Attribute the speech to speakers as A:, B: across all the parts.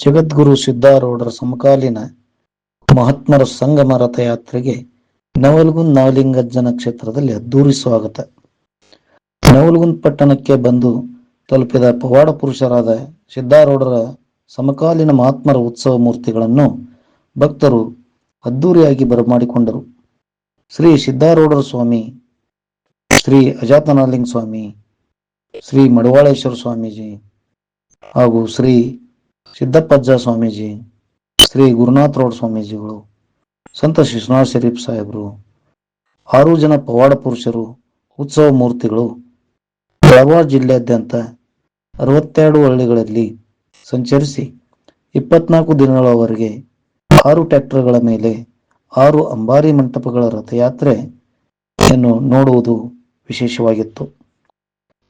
A: ಜಗದ್ಗುರು ಸಿದ್ಧಾರೂಢರ ಸಮಕಾಲೀನ ಮಹಾತ್ಮರ ಸಂಗಮ ರಥಯಾತ್ರೆಗೆ ನವಲ್ಗುಂದ್ ನವಲಿಂಗಜ್ಜನ ಕ್ಷೇತ್ರದಲ್ಲಿ ಅದ್ದೂರಿ ಸ್ವಾಗತ. ನವಲ್ಗುಂದ್ ಪಟ್ಟಣಕ್ಕೆ ಬಂದು ತಲುಪಿದ ಪವಾಡ ಪುರುಷರಾದ ಸಿದ್ಧಾರೂಢರ ಸಮಕಾಲೀನ ಮಹಾತ್ಮರ ಉತ್ಸವ ಮೂರ್ತಿಗಳನ್ನು ಭಕ್ತರು ಅದ್ದೂರಿಯಾಗಿ ಬರಮಾಡಿಕೊಂಡರು. ಶ್ರೀ ಸಿದ್ಧಾರೂಢರ ಸ್ವಾಮಿ, ಶ್ರೀ ಅಜಾತನಾಲಿಂಗ ಸ್ವಾಮಿ, ಶ್ರೀ ಮಡವಾಳೇಶ್ವರ ಸ್ವಾಮೀಜಿ ಹಾಗೂ ಶ್ರೀ ಸಿದ್ದಪ್ಪಜ್ಜ ಸ್ವಾಮೀಜಿ, ಶ್ರೀ ಗುರುನಾಥ ರೋಡ್ ಸ್ವಾಮೀಜಿಗಳು, ಸಂತ ಶಿಶುನಾಥ್ ಶರೀಫ್ ಸಾಹೇಬರು, ಆರು ಜನ ಪವಾಡ ಪುರುಷರು, ಉತ್ಸವ ಮೂರ್ತಿಗಳು ಬೆಳಗಾವಿ ಜಿಲ್ಲೆಯಾದ್ಯಂತ ಅರವತ್ತೆರಡು ಹಳ್ಳಿಗಳಲ್ಲಿ ಸಂಚರಿಸಿ ಇಪ್ಪತ್ನಾಲ್ಕು ದಿನಗಳವರೆಗೆ ಆರು ಟ್ರ್ಯಾಕ್ಟರ್ಗಳ ಮೇಲೆ ಆರು ಅಂಬಾರಿ ಮಂಟಪಗಳ ರಥಯಾತ್ರೆಯನ್ನು ನೋಡುವುದು ವಿಶೇಷವಾಗಿತ್ತು.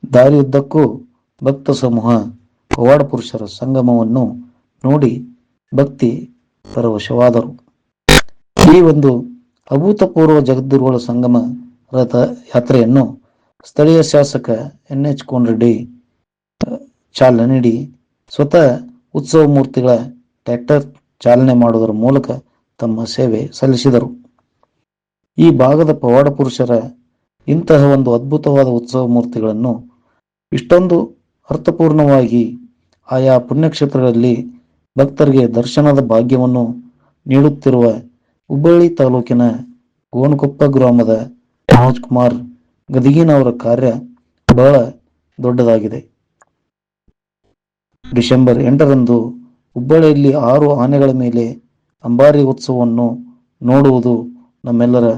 A: ದಾರಿಯುದ್ದಕ್ಕೂ ಭಕ್ತ ಸಮೂಹ ಪವಾಡ ಪುರುಷರ ಸಂಗಮವನ್ನು ನೋಡಿ ಭಕ್ತಿ ಪರವಶವಾದರು. ಈ ಒಂದು ಅಭೂತಪೂರ್ವ ಜಗದ್ಗುರುಗಳ ಸಂಗಮ ರಥ ಯಾತ್ರೆಯನ್ನು ಸ್ಥಳೀಯ ಶಾಸಕ ಎನ್ ಎಚ್ ಕೋನರೆಡ್ಡಿ ಚಾಲನೆ ನೀಡಿ ಸ್ವತಃ ಉತ್ಸವ ಮೂರ್ತಿಗಳ ಟ್ರ್ಯಾಕ್ಟರ್ ಚಾಲನೆ ಮಾಡುವುದರ ಮೂಲಕ ತಮ್ಮ ಸೇವೆ ಸಲ್ಲಿಸಿದರು. ಈ ಭಾಗದ ಪವಾಡ ಪುರುಷರ ಇಂತಹ ಒಂದು ಅದ್ಭುತವಾದ ಉತ್ಸವ ಮೂರ್ತಿಗಳನ್ನು ಇಷ್ಟೊಂದು ಅರ್ಥಪೂರ್ಣವಾಗಿ ಆಯಾ ಪುಣ್ಯಕ್ಷೇತ್ರಗಳಲ್ಲಿ ಭಕ್ತರಿಗೆ ದರ್ಶನದ ಭಾಗ್ಯವನ್ನು ನೀಡುತ್ತಿರುವ ಹುಬ್ಬಳ್ಳಿ ತಾಲೂಕಿನ ಗೋನಕೊಪ್ಪ ಗ್ರಾಮದ ಮನೋಜ್ ಕುಮಾರ್ ಗದಿಗಿನ್ ಅವರ ಕಾರ್ಯ ಬಹಳ ದೊಡ್ಡದಾಗಿದೆ. ಡಿಸೆಂಬರ್ ಎಂಟರಂದು ಹುಬ್ಬಳ್ಳಿಯಲ್ಲಿ ಆರು ಆನೆಗಳ ಮೇಲೆ ಅಂಬಾರಿ ಉತ್ಸವವನ್ನು ನೋಡುವುದು ನಮ್ಮೆಲ್ಲರ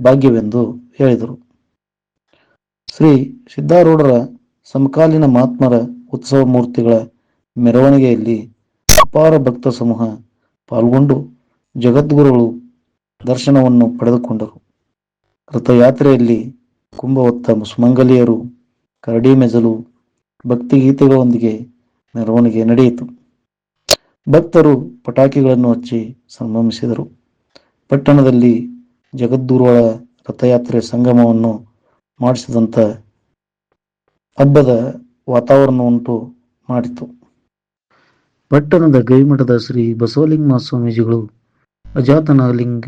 A: ಭಾಗ್ಯವೆಂದು ಹೇಳಿದರು. ಶ್ರೀ ಸಿದ್ಧಾರೂಢರ ಸಮಕಾಲೀನ ಮಹಾತ್ಮರ ಉತ್ಸವ ಮೂರ್ತಿಗಳ ಮೆರವಣಿಗೆಯಲ್ಲಿ ಅಪಾರ ಭಕ್ತ ಸಮೂಹ ಪಾಲ್ಗೊಂಡು ಜಗದ್ಗುರುಗಳು ದರ್ಶನವನ್ನು ಪಡೆದುಕೊಂಡರು. ರಥಯಾತ್ರೆಯಲ್ಲಿ ಕುಂಭವತ್ತ ಸುಮಂಗಲಿಯರು ಕರಡಿ ಮೆಜಲು, ಭಕ್ತಿಗೀತೆಗಳೊಂದಿಗೆ ಮೆರವಣಿಗೆ ನಡೆಯಿತು. ಭಕ್ತರು ಪಟಾಕಿಗಳನ್ನು ಹಚ್ಚಿ ಸಂಭ್ರಮಿಸಿದರು. ಪಟ್ಟಣದಲ್ಲಿ ಜಗದ್ಗುರುಗಳ ರಥಯಾತ್ರೆ ಸಂಗಮವನ್ನು ಮಾಡಿಸಿದಂಥ ಹಬ್ಬದ ವಾತಾವರಣ ಉಂಟು ಮಾಡಿತು. ಪಟ್ಟಣದ ಗೈಮಠದ ಶ್ರೀ ಬಸವಲಿಂಗ ಸ್ವಾಮೀಜಿಗಳು, ಅಜಾತನಾಲಿಂಗ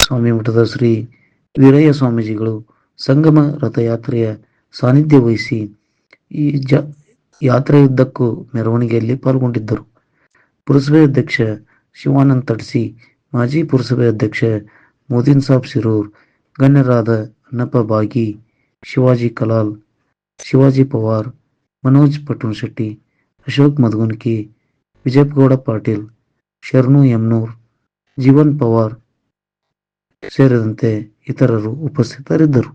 A: ಸ್ವಾಮಿ ಮಠದ ಶ್ರೀ ವೀರಯ್ಯ ಸ್ವಾಮೀಜಿಗಳು ಸಂಗಮ ರಥಯಾತ್ರೆಯ ಸಾನ್ನಿಧ್ಯ ವಹಿಸಿ ಈ ಜ ಯಾತ್ರೆಯುದ್ದಕ್ಕೂ ಮೆರವಣಿಗೆಯಲ್ಲಿ ಪಾಲ್ಗೊಂಡಿದ್ದರು. ಪುರಸಭೆ ಅಧ್ಯಕ್ಷ ಶಿವಾನಂದ್ ತಡ್ಸಿ, ಮಾಜಿ ಪುರಸಭೆ ಅಧ್ಯಕ್ಷ ಮೋದಿನ್ ಸಾಬ್ ಸಿರೂರ್ ಗಣ್ಯರಾದ ಅನ್ನಪ್ಪ ಬಾಗಿ, ಶಿವಾಜಿ ಕಲಾಲ್, ಶಿವಾಜಿ ಪವಾರ್, ಮನೋಜ್ ಪಟ್ಟಣಶೆಟ್ಟಿ, ಅಶೋಕ್ ಮಧುಗುನ್ಕಿ ವಿಜಯಗೌಡ ಪಾಟೀಲ್ ಶರಣು ಯಮ್ನೂರ್ ಜೀವನ್ ಪವಾರ್ ಸೇರಿದಂತೆ ಇತರರು ಉಪಸ್ಥಿತರಿದ್ದರು.